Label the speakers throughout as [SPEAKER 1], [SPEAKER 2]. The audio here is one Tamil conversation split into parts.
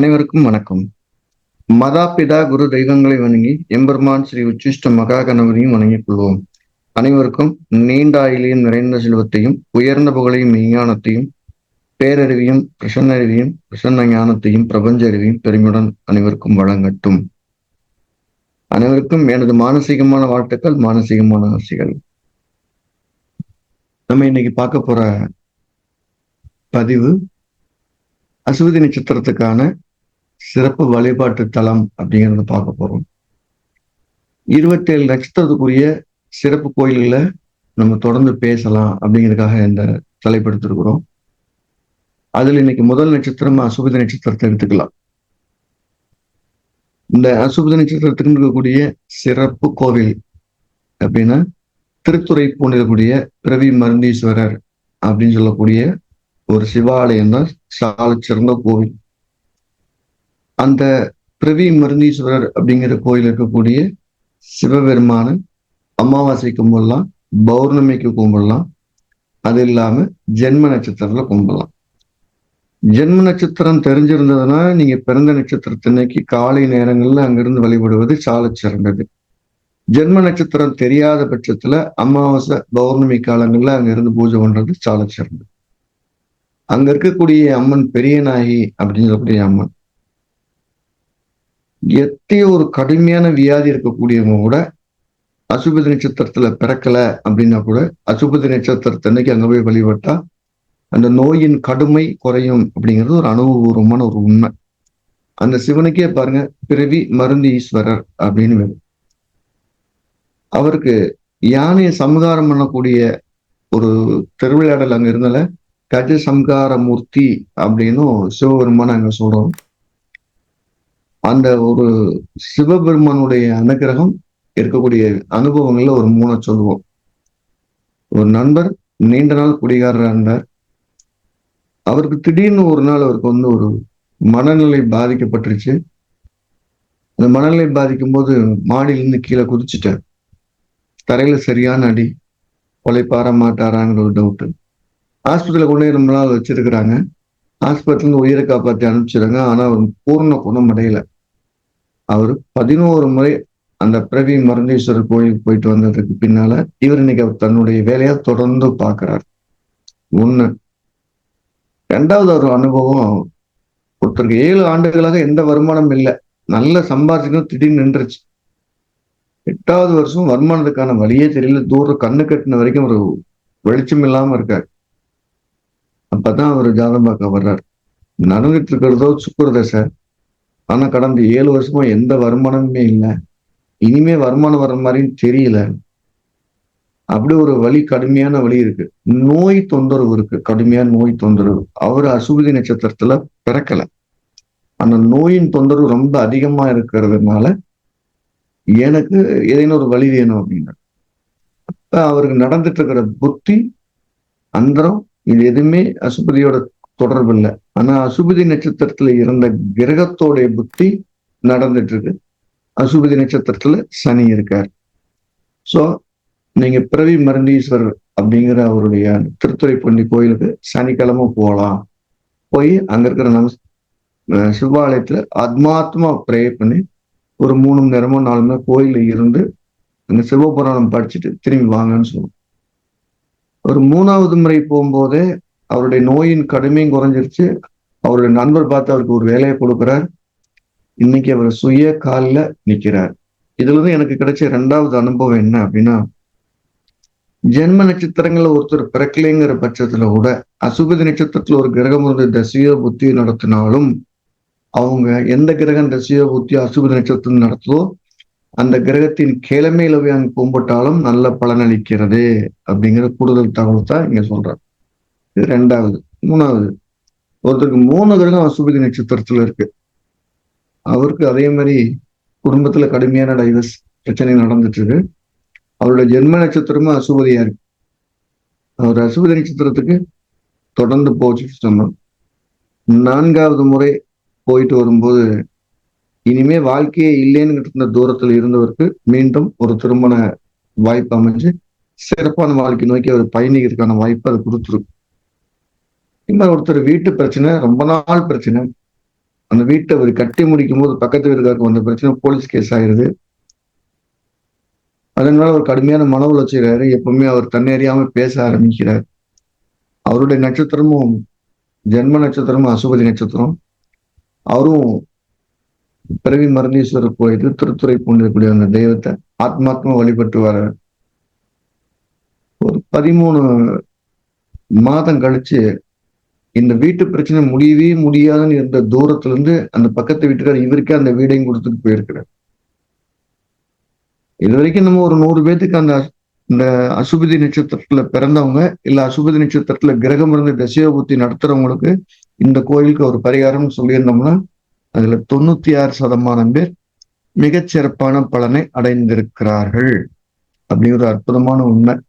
[SPEAKER 1] அனைவருக்கும் வணக்கம். மதாபிதா குரு தெய்வங்களை வணங்கி எம்பெருமான் ஸ்ரீ உச்சிஷ்ட மகா கணவரையும் வணங்கிக் கொள்வோம். அனைவருக்கும் நீண்ட ஆயிலையும் நிறைந்த செல்வத்தையும் உயர்ந்த புகழையும் விஞ்ஞானத்தையும் பேரறிவியும் பிரசன்ன அறிவியும் பிரசன்ன ஞானத்தையும் பிரபஞ்ச அறிவியும் பெருமையுடன் அனைவருக்கும் வழங்கட்டும். அனைவருக்கும் எனது மானசீகமான வாழ்த்துக்கள் மானசீகமான ஆசைகள். நம்ம இன்னைக்கு பார்க்க போற பதிவு அசுவதி நட்சத்திரத்துக்கான சிறப்பு வழிபாட்டு தலம் அப்படிங்கிறத பார்க்க போகிறோம் இருபத்தேழு நட்சத்திரத்துக்குரிய சிறப்பு கோயில்களை நம்ம தொடர்ந்து பேசலாம் அப்படிங்கிறதுக்காக இந்த தலைப்படுத்திருக்கிறோம் அதுல இன்னைக்கு முதல் நட்சத்திரம் அசுபதி நட்சத்திரத்தை எடுத்துக்கலாம். இந்த அசுபதி நட்சத்திரத்துக்கு இருக்கக்கூடிய சிறப்பு கோவில் அப்படின்னா திருத்துறை பூண்டிருக்கூடிய பிரவி மருந்தீஸ்வரர் அப்படின்னு சொல்லக்கூடிய ஒரு சிவாலயம் தான் சால சிறந்த கோவில். அந்த பிரவி மருந்தீஸ்வரர் அப்படிங்கிற கோயில் இருக்கக்கூடிய சிவபெருமானன் அமாவாசை கும்பிடலாம் பௌர்ணமிக்கு கும்பிடலாம். அது இல்லாம ஜென்ம நட்சத்திரத்துல கும்பிடலாம். ஜென்ம நட்சத்திரம் தெரிஞ்சிருந்ததுன்னா நீங்க பிறந்த நட்சத்திரத்தன்னைக்கு காலை நேரங்கள்ல அங்கிருந்து வழிபடுவது சால சிறந்தது. ஜென்ம நட்சத்திரம் தெரியாத பட்சத்துல அமாவாசை பௌர்ணமி காலங்கள்ல அங்க இருந்து பூஜை பண்றது சால சிறந்தது. அங்க இருக்கக்கூடிய அம்மன் பெரியநாயகி அப்படின்னு சொல்லக்கூடிய அம்மன். எத்தையோ ஒரு கடுமையான வியாதி இருக்கக்கூடியவங்க கூட அசுபதி நட்சத்திரத்துல பிறக்கல அப்படின்னா கூட அசுபதி நட்சத்திரத்தன்னைக்கு அங்க போய் வழிபட்டா அந்த நோயின் கடுமை குறையும் அப்படிங்கிறது ஒரு அனுபவபூர்வமான ஒரு உண்மை. அந்த சிவனுக்கே பாருங்க பிறவி மருந்து ஈஸ்வரர் அப்படின்னு அவருக்கு யானையை சமகாரம் பண்ணக்கூடிய ஒரு திருவிளையாடல் அங்க இருந்தால கஜ சம்கார மூர்த்தி அப்படின்னும் சிவபெருமான் அங்க சொல்றோம். அந்த ஒரு சிவபெருமானுடைய அனுகிரகம் இருக்கக்கூடிய அனுபவங்கள்ல ஒரு மூணை சொல்லுவோம். ஒரு நண்பர் நீண்ட நாள் குடிகாரராக இருந்தார். அவருக்கு திடீர்னு ஒரு நாள் அவருக்கு வந்து ஒரு மனநிலை பாதிக்கப்பட்டுருச்சு. அந்த மனநிலை பாதிக்கும் போது மாடியிலிருந்து கீழே குதிச்சுட்டார். தரையில சரியான அடி கொலைப்பார மாட்டாராங்கிற ஒரு டவுட்டு ஆஸ்பத்திரியில கொண்டு ரொம்ப நாள் வச்சிருக்கிறாங்க. ஆஸ்பத்திரியில உயிரை காப்பாற்றி அனுப்பிச்சிடுறாங்க ஆனா அவர் பூர்ண குணம் அடையல அவர் பதினோரு முறை அந்த பிரவி மருந்தீஸ்வரர் கோயிலுக்கு போயிட்டு வந்ததுக்கு பின்னால இவர் இன்னைக்கு அவர் தன்னுடைய வேலையா தொடர்ந்து பார்க்கிறார். ஒண்ணு. ரெண்டாவது ஒரு அனுபவம் ஒருத்தருக்கு ஏழு ஆண்டுகளாக எந்த வருமானம் இல்லை. நல்ல சம்பாதிக்கணும் திடீர்னு நின்றுச்சு. எட்டாவது வருஷம் வருமானத்துக்கான வழியே தெரியல. தூரம் கண்ணு கட்டின வரைக்கும் ஒரு வெளிச்சம் இல்லாம இருக்காரு. அப்பதான் அவர் ஜாதகம் பார்க்க வர்றாரு. நடந்துட்டு இருக்கிறதோ சுக்கர தசை. ஆனா கடந்த ஏழு வருஷமா எந்த வருமானமுமே இல்லை. இனிமே வருமானம் வர்ற மாதிரின்னு தெரியல. அப்படி ஒரு வழி கடுமையான வழி இருக்கு. நோய் தொந்தரவு இருக்கு. கடுமையான நோய் தொந்தரவு. அவர் அசுபதி நட்சத்திரத்துல பிறக்கல. அந்த நோயின் தொந்தரவு ரொம்ப அதிகமா இருக்கிறதுனால எனக்கு ஏதேனும் ஒரு வழி வேணும் அப்படின்னா அப்ப அவருக்கு நடந்துட்டு இருக்கிற புத்தி அந்தரம் இது எதுவுமே அசுபதியோட தொடர்பு இல்லை. ஆனா அசுபதி நட்சத்திரத்துல இருந்த கிரகத்தோடைய புத்தி நடந்துட்டு இருக்கு. அசுபதி நட்சத்திரத்துல சனி இருக்கார். சோ நீங்க பிறவி மருந்தீஸ்வரர் அப்படிங்கிற அவருடைய திருத்துறைப்பள்ளி கோயிலுக்கு சனிக்கிழமை போகலாம் போய் அங்க இருக்கிற நம்ம சிவாலயத்துல ஆத்மாத்மா ப்ரே பண்ணி ஒரு மூணு மணி நேரமோ நாலு மணி நேரம் கோயில இருந்து அந்த சிவபுராணம் படிச்சுட்டு திரும்பி வாங்கன்னு சொல்லுவோம். ஒரு மூணாவது முறை போகும்போதே அவருடைய நோயின் கடுமையும் குறைஞ்சிருச்சு. அவருடைய நண்பர் பார்த்து அவருக்கு ஒரு வேலையை கொடுக்குறார். இன்னைக்கு அவர் சுய காலில் நிற்கிறார் இதுல இருந்து எனக்கு கிடைச்ச ரெண்டாவது அனுபவம் என்ன அப்படின்னா ஜென்ம நட்சத்திரங்கள்ல ஒருத்தர் பிறக்கலைங்கிற பட்சத்துல கூட அசுபதி நட்சத்திரத்துல ஒரு கிரகம் வந்து தசையோ புத்தியோ நடத்தினாலும் அவங்க எந்த கிரகம் தசையோ புத்தியோ அசுபதி நட்சத்திரம் நடத்துதோ அந்த கிரகத்தின் கிழமை போய் அங்க கும்பிட்டாலும் நல்ல பலனளிக்கிறது அப்படிங்கிற கூடுதல் தகவல் தான் இங்க சொல்றாரு. இது ரெண்டாவது. மூணாவது. ஒருத்தருக்கு மூணு கிரகம் அசுபதி நட்சத்திரத்துல இருக்கு. அவருக்கு அதே மாதிரி குடும்பத்துல கடுமையான டைவர்ஸ் பிரச்சனை நடந்துட்டு இருக்கு அவருடைய ஜென்ம நட்சத்திரமும் அசுபதியா இருக்கு. அவர் அசுபதி நட்சத்திரத்துக்கு தொடர்ந்து போச்சு நம்ம நான்காவது முறை போயிட்டு வரும்போது இனிமே வாழ்க்கையே இல்லைன்னு இருந்த தூரத்தில் இருந்தவருக்கு மீண்டும் ஒரு திருமண வாய்ப்பு அமைஞ்சு சிறப்பான வாழ்க்கை நோக்கி அவர் பயணிக்கிறதுக்கான வாய்ப்பு அது கொடுத்துருக்கு. இன்னும் ஒருத்தர் வீட்டு பிரச்சனை ரொம்ப நாள் பிரச்சனை. அந்த வீட்டை அவர் கட்டி முடிக்கும் போது பக்கத்து வீட்டுக்காருக்கு வந்த பிரச்சனை போலீஸ் கேஸ் ஆயிருது. அதனால ஒரு கடுமையான மன உளைச்சலாரு எப்பவுமே அவர் தன்னறியாம பேச ஆரம்பிக்கிறார். அவருடைய நட்சத்திரமும் ஜென்ம நட்சத்திரமும் அசுபதி நட்சத்திரம். அவரும் பிறவி மருந்தீஸ்வரர் கோயில் திருத்துறை பூண்டிருக்கக்கூடிய அந்த தெய்வத்தை ஆத்மாத்மா வழிபட்டு வர ஒரு பதிமூணு மாதம் கழிச்சு இந்த வீட்டு பிரச்சனை முடியவே முடியாதுன்னு இருந்த தூரத்துல இருந்து அந்த பக்கத்து வீட்டுக்காரர் இவருக்கே அந்த வீடையும் கொடுத்துட்டு போயிருக்கிறார். இது வரைக்கும் நம்ம ஒரு நூறு பேத்துக்கு அந்த இந்த அசுபதி நட்சத்திரத்துல பிறந்தவங்க இல்ல அசுபதி நட்சத்திரத்துல கிரகம் இருந்து தசயோபுத்தி நடத்துறவங்களுக்கு இந்த கோயிலுக்கு ஒரு பரிகாரம் சொல்லியிருந்தோம்னா அதுல தொண்ணூத்தி ஆறு சதமானம் பேர் மிகச் சிறப்பான பலனை அடைந்திருக்கிறார்கள். அப்படிங்கிற அற்புதமான உண்மை.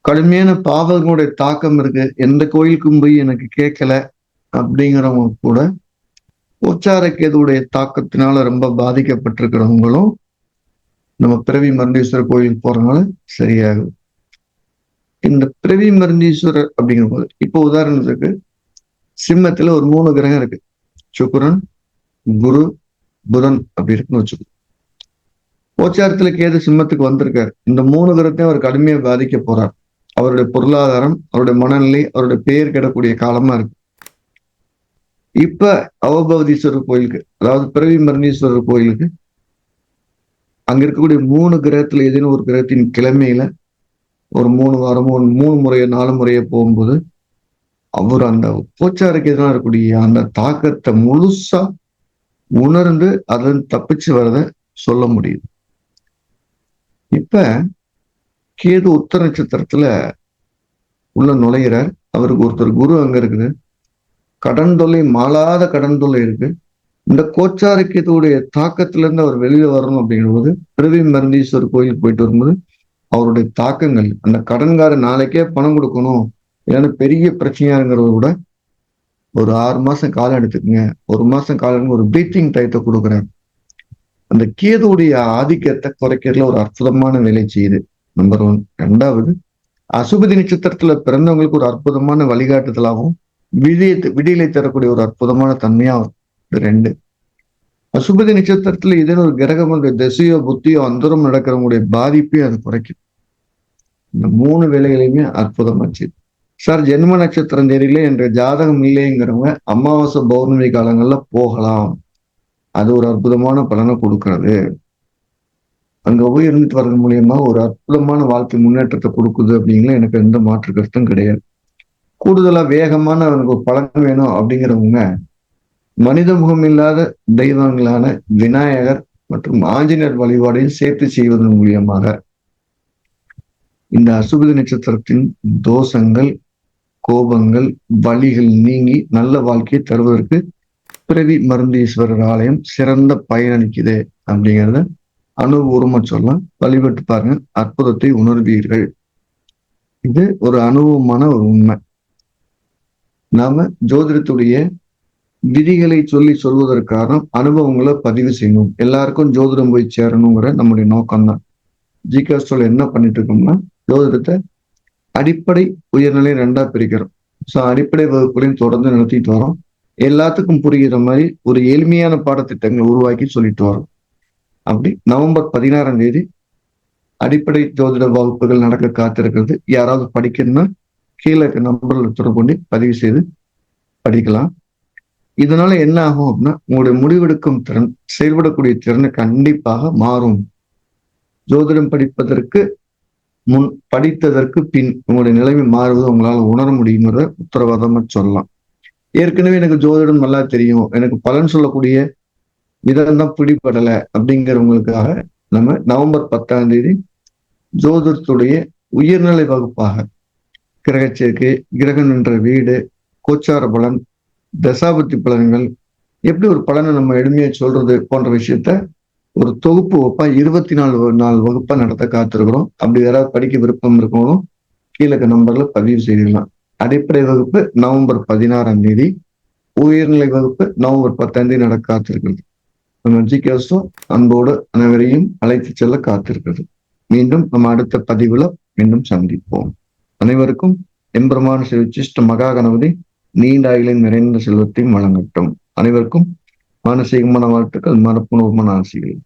[SPEAKER 1] கடுமையான பாவங்களுடைய தாக்கம் இருக்கு. எந்த கோயிலுக்கும் போய் எனக்கு கேட்கல அப்படிங்கிறவங்க கூட உச்சார கேதுவுடைய தாக்கத்தினால ரொம்ப பாதிக்கப்பட்டிருக்கிறவங்களும் நம்ம பிறவி மருந்தீஸ்வரர் கோயிலுக்கு போறதுனால சரியாகும் இந்த பிறவி மருந்தீஸ்வரர் அப்படிங்கிற போது இப்போ உதாரணத்துக்கு சிம்மத்துல ஒரு மூணு கிரகம் இருக்கு. சுக்குரன் குரு புதன் அப்படி இருக்குன்னு வச்சுக்கோ. கோச்சாரத்துல கேது சிம்மத்துக்கு வந்திருக்காரு. இந்த மூணு கிரகத்தையும் அவர் கடுமையா பாதிக்க போறார். அவருடைய பொருளாதாரம் அவருடைய மனநிலை அவருடைய பெயர் கிடக்கூடிய காலமா இருக்கு. இப்ப அவபவதீஸ்வரர் கோயிலுக்கு அதாவது பிறவி மரணீஸ்வரர் கோயிலுக்கு அங்க இருக்கக்கூடிய மூணு கிரகத்துல ஏதேனும் ஒரு கிரகத்தின் கிழமையில ஒரு மூணு வாரமோ ஒரு மூணு முறையோ நாலு முறையோ போகும்போது அவர் அந்த போச்சாருக்கு எதிராக இருக்கக்கூடிய அந்த தாக்கத்தை முழுசா உணர்ந்து அதில் தப்பிச்சு வரத சொல்ல முடியுது. இப்ப கேது உத்தர நட்சத்திரத்துல உள்ள நுழைகிறார் அவருக்கு ஒருத்தர் குரு அங்க இருக்குது. கடன் தொல்லை மாளாத கடன் தொல்லை இருக்கு. இந்த கோச்சாரக்கியத்துடைய தாக்கத்துல இருந்து அவர் வெளியில வரணும் அப்படிங்கும்போது பிறவி மருந்தீஸ்வர் கோயிலுக்கு போயிட்டு வரும்போது அவருடைய தாக்கங்கள் அந்த கடன்காரன் நாளைக்கே பணம் கொடுக்கணும். இல்லைன்னா பெரிய பிரச்சனையாங்கிறத விட ஒரு ஆறு மாசம் காலம் எடுத்துக்கங்க. ஒரு மாசம் காலம் ஒரு பிரீத்திங் டயத்தை கொடுக்குறேன் அந்த கேதுடைய ஆதிக்கத்தை குறைக்கிறதுல ஒரு அற்புதமான வேலை செய்யுது. நம்பர் ஒன் ரெண்டாவது அசுபதி நட்சத்திரத்துல பிறந்தவங்களுக்கு ஒரு அற்புதமான வழிகாட்டுதலாகவும் விடிய விடியலை தரக்கூடிய ஒரு அற்புதமான தன்மையாகும் இது ரெண்டு. அசுபதி நட்சத்திரத்துல இதே ஒரு கிரகம் திசையோ புத்தியோ அந்தரம் நடக்கிறவங்களுடைய பாதிப்பையும் அது குறைக்கும். இந்த மூணு வேலைகளையுமே அற்புதமா செய்யுது. சார் ஜென்ம நட்சத்திரம் தெரியல என்ற ஜாதகம் இல்லைங்கிறவங்க அமாவாசை பௌர்ணமி காலங்கள்ல போகலாம். அது ஒரு அற்புதமான பலனை கொடுக்கறது. அங்க போய் இருந்துட்டு வர்றது மூலியமா ஒரு அற்புதமான வாழ்க்கை முன்னேற்றத்தை கொடுக்குது அப்படிங்கிற எனக்கு எந்த மாற்று கருத்தும் கிடையாது. கூடுதலா வேகமான அவனுக்கு ஒரு பலன் வேணும் அப்படிங்கிறவங்க மனித முகம் இல்லாத தெய்வங்களான விநாயகர் மற்றும் ஆஞ்சநேயர் வழிபாடையும் சேர்த்து செய்வதன் மூலியமாக இந்த அசுபதி நட்சத்திரத்தின் தோஷங்கள் கோபங்கள் வழிகள் நீங்கி நல்ல வாழ்க்கையை தருவதற்கு பிறவி மருந்தீஸ்வரர் ஆலயம் சிறந்த பயனளிக்குது அப்படிங்கிறத அனுபவமா சொல்லலாம். வழிபட்டு பாருங்க. அற்புதத்தை உணர்வீர்கள். இது ஒரு அனுபவமான ஒரு உண்மை. நாம ஜோதிடத்துடைய விதிகளை சொல்லி சொல்வதற்கான அனுபவங்களை பதிவு செய்யணும். எல்லாருக்கும் ஜோதிடம் போய் சேரணுங்கிற நம்முடைய நோக்கம்தான். ஜிகாஸ்டோல என்ன பண்ணிட்டு இருக்கோம்னா ஜோதிடத்தை அடிப்படை உயர்நிலை ரெண்டா பிரிக்கிறோம். ஸோ அடிப்படை வகுப்புகளையும் தொடர்ந்து நடத்திட்டு வரோம். எல்லாத்துக்கும் புரிகிற மாதிரி ஒரு எளிமையான பாடத்திட்டங்களை உருவாக்கி சொல்லிட்டு வரோம். அப்படி நவம்பர் பதினாறாம் தேதி அடிப்படை ஜோதிட வகுப்புகள் நடக்க காத்திருக்கிறது. யாராவது படிக்கணும்னா கீழே இருக்க நம்பர்ல தொடர்பு கொண்டு பதிவு செய்து படிக்கலாம். இதனால என்ன ஆகும் அப்படின்னா உங்களுடைய முடிவெடுக்கும் திறன் செயல்படக்கூடிய திறனை கண்டிப்பாக மாறும். ஜோதிடம் படிப்பதற்கு முன் படித்ததற்கு பின் உங்களுடைய நிலைமை மாறுவது உங்களால் உணர முடியுங்கிறத உத்தரவாதமா சொல்லலாம். ஏற்கனவே எனக்கு ஜோதிடம் நல்லா தெரியும். எனக்கு பலன் சொல்லக்கூடிய விதம்தான் பிடிபடலை அப்படிங்கிறவங்களுக்காக நம்ம நவம்பர் பத்தாம் தேதி ஜோதிடத்துடைய உயர்நிலை வகுப்பாக கிரகச்சேர்க்கை கிரகம் என்ற வீடு கோச்சார பலன் தசாபத்தி பலன்கள் எப்படி ஒரு பலனை நம்ம எளிமையா சொல்றது போன்ற விஷயத்த ஒரு தொகுப்பு வகுப்பா இருபத்தி நாலு நாலு வகுப்பா நடத்த காத்திருக்கிறோம். அப்படி யாராவது படிக்க விருப்பம் இருக்கணும் கீழக்க நம்பர்ல பதிவு செய்திடலாம் அடிப்படை வகுப்பு நவம்பர் பதினாறாம் தேதி உயர்நிலை வகுப்பு நவம்பர் பத்தாம் தேதி நடக்க காத்திருக்கிறது. நம்ம ஜிகேஸோ அன்போடு அனைவரையும் அழைத்து செல்ல காத்திருக்கிறது. மீண்டும் நம்ம அடுத்த பதிவுல மீண்டும் சந்திப்போம். அனைவருக்கும் எம்பெருமான ஸ்ரீ உச்சிஷ்ட மகா கணபதி நீண்ட ஆயுளின் நிறைந்த செல்வத்தையும் வழங்கட்டும். அனைவருக்கும் மானசீகமான வாழ்த்துக்கள் மனப்பூர்வமான ஆசைகள்